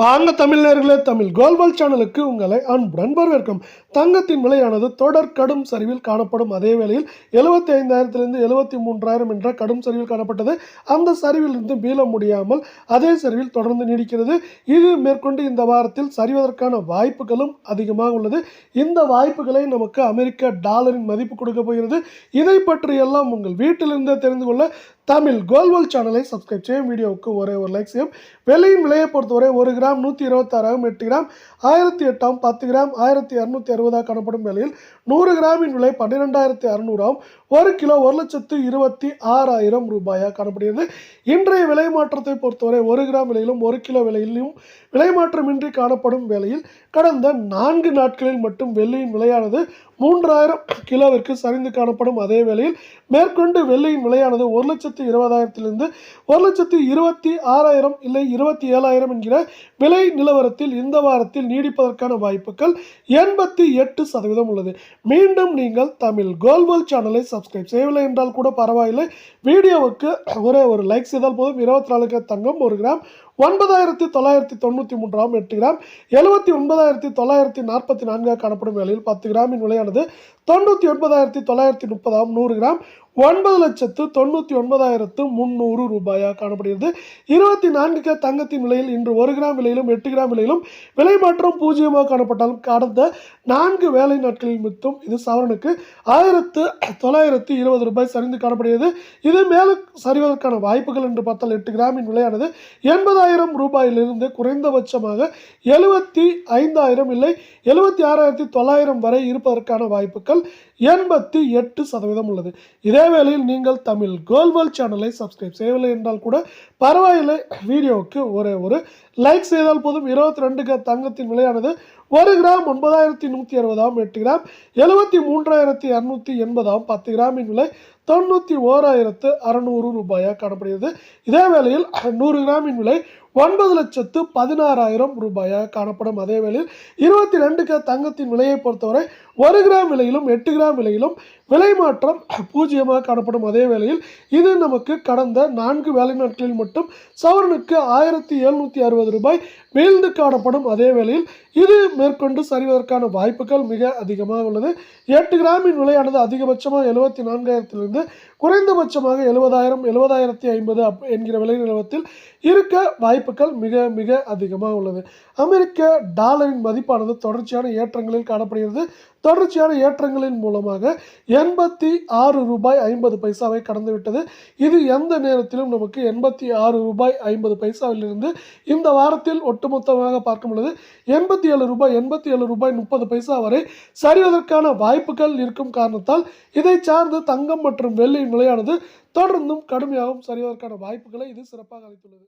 வாங்க தமிழர்களே தமிழ் கோல்வால் சேனலுக்கு உங்களை அன்புடன் வரவேற்கும். தங்கத்தின் விலையானது தொடர் கடும் சரிவில் காணப்படும். அதே வேளையில் எழுபத்தி ஐந்தாயிரத்திலிருந்து எழுபத்தி மூன்றாயிரம் என்ற கடும் சரிவில் காணப்பட்டது. அந்த சரிவிலிருந்து மீள முடியாமல் அதே சரிவில் தொடர்ந்து நீடிக்கிறது. இது மேற்கொண்டு இந்த வாரத்தில் சரிவதற்கான வாய்ப்புகளும் அதிகமாக உள்ளது. இந்த வாய்ப்புகளை நமக்கு அமெரிக்க டாலரின் மதிப்பு கொடுக்க போகிறது. இதை பற்றி எல்லாம் உங்கள் வீட்டிலிருந்தே தெரிந்து கொள்ள தமிழ் கோல்வல் சேனலை சப்ஸ்கிரைப் செய்யும். வீடியோவுக்கு ஒரே ஒரு லைக் செய்யும். வெள்ளியின் விலையை பொறுத்தவரை ஒரு கிராம் நூற்றி இருபத்தாறாயிரம் எட்டு கிராம் ஆயிரத்தி எட்டாம் பத்து கிராம் ஆயிரத்தி இரநூத்தி அறுபதாக காணப்படும் விலையில் நூறு கிராமின் விலை பன்னிரெண்டாயிரத்தி அறுநூறாம் ஒரு கிலோ ஒரு லட்சத்து இருபத்தி ஆறாயிரம் ரூபாயாக காணப்படுகிறது. இன்றைய விலை மாற்றத்தை பொறுத்தவரை ஒரு கிராம் விலையிலும் ஒரு கிலோ விலையிலும் விலை மாற்றமின்றி காணப்படும் வேலையில் கடந்த நான்கு நாட்களில் மட்டும் வெள்ளியின் விலையானது மூன்றாயிரம் கிலோவிற்கு சரிந்து காணப்படும். அதே வேளையில் மேற்கொண்டு வெள்ளியின் விலையானது ஒரு லட்சத்து இருபதாயிரத்திலிருந்து ஒரு லட்சத்து இருபத்தி ஆறாயிரம் இல்லை இருபத்தி ஏழாயிரம் என்கிற விலை நிலவரத்தில் இந்த வாரத்தில் நீடிப்பதற்கான வாய்ப்புகள் எண்பத்தி எட்டு சதவீதம் உள்ளது. மீண்டும் நீங்கள் தமிழ் கோல்வல் சேனலை சப்ஸ்கிரைப் செய்யவில்லை என்றால் கூட பரவாயில்லை. வீடியோவுக்கு ஒரே ஒரு லைக் செய்தால் போதும். இருபத்தி நாலு தங்கம் ஒரு கிராம் ஒன்பதாயிரத்தி தொள்ளாயிரத்தி தொண்ணூற்றி மூன்றாம் எட்டு கிராம் எழுபத்தி ஒன்பதாயிரத்தி தொள்ளாயிரத்தி நாற்பத்தி நான்காக காணப்படும் வேளையில் பத்து கிராமின் விலையானது தொண்ணூற்றி ஒன்பதாயிரத்தி தொள்ளாயிரத்தி முப்பதாம் நூறு கிராம் ஒன்பது லட்சத்து தொண்ணூற்றி ஒன்பதாயிரத்து முந்நூறு ரூபாயாக காணப்படுகிறது. இருபத்தி நான்கு கே தங்கத்தின் விலையில் இன்று ஒரு கிராம் விலையிலும் எட்டு கிராம் விலையிலும் விலை மாற்றம் பூஜ்ஜியமாக காணப்பட்டாலும் கடந்த நான்கு வேலை நாட்களில் மட்டும் இது சவரனுக்கு ஆயிரத்து தொள்ளாயிரத்து இருபது ரூபாய் சரிந்து காணப்படுகிறது. இது மேலும் சரிவதற்கான வாய்ப்புகள் என்று பார்த்தால் எட்டு கிராமின் விலையானது எண்பதாயிரம் ரூபாயிலிருந்து குறைந்தபட்சமாக எழுபத்தி ஐந்தாயிரம் இல்லை எழுபத்தி ஆறாயிரத்தி தொள்ளாயிரம் வரை இருப்பதற்கான வாய்ப்புகள் எண்பத்தி எட்டு சதவீதம் உள்ளது. இதே இதேவேளையில் நீங்கள் தமிழ் கோல்வல் சேனலை சப்ஸ்கிரைப் செய்யவில்லை என்றால் கூட பரவாயில்லை. வீடியோவுக்கு ஒரே ஒரு லைக் செய்தால் போதும். இருபத்தி ரெண்டு தங்கத்தின் விலையானது ஒரு கிராம் ஒன்பதாயிரத்தி நூற்றி அறுபதாம் எட்டு கிராம் எழுபத்தி மூன்றாயிரத்தி இரநூத்தி எண்பதாம் பத்து கிராமின் விலை தொண்ணூற்றி ஓராயிரத்து அறநூறு ரூபாயாக காணப்படுகிறது. இதே வேளையில் நூறு கிராமின் விலை ஒன்பது லட்சத்து பதினாறாயிரம் ரூபாயாக காணப்படும். அதே வேளையில் இருபத்தி ரெண்டு க தங்கத்தின் விலையை பொறுத்தவரை ஒரு கிராம் விலையிலும் எட்டு கிராம் விலையிலும் விலை மாற்றம் பூஜ்ஜியமாக காணப்படும் அதே வேளையில் இது நமக்கு கடந்த நான்கு வேலை நாட்களில் மட்டும் சவரனுக்கு ஆயிரத்தி எழுநூற்றி அறுபது ரூபாய் வீழ்ந்து காணப்படும் அதே வேளையில் இது மேற்கொண்டு சரிவதற்கான வாய்ப்புகள் மிக அதிகமாக உள்ளது. எட்டு கிராமின் விலையானது அதிகபட்சமாக எழுபத்தி நான்காயிரத்திலிருந்து குறைந்தபட்சமாக எழுபதாயிரம் எழுபதாயிரத்தி ஐம்பது அப் என்கிற விலை நிலவத்தில் இருக்க வாய்ப்புகள் மிக மிக அதிகமாக உள்ளது. அமெரிக்க டாலரின் மதிப்பானது தொடர்ச்சியான ஏற்றங்களில் காணப்படுகிறது. தொடர்ச்சியான ஏற்றங்களின் மூலமாக எண்பத்தி ஆறு ரூபாய் ஐம்பது பைசாவை கடந்துவிட்டது. இது எந்த நேரத்திலும் நமக்கு எண்பத்தி ஆறு ரூபாய் ஐம்பது பைசாவிலிருந்து இந்த வாரத்தில் ஒட்டுமொத்தமாக பார்க்கும் பொழுது எண்பத்தி ஏழு ரூபாய் எண்பத்தி ஏழு ரூபாய் முப்பது பைசா வரை சரிவதற்கான வாய்ப்புகள் இருக்கும் காரணத்தால் இதை சார்ந்து தங்கம் மற்றும் வெள்ளியின் விலையானது தொடர்ந்தும் கடுமையாகவும் சரிவதற்கான வாய்ப்புகளை இது சிறப்பாக அளித்துள்ளது.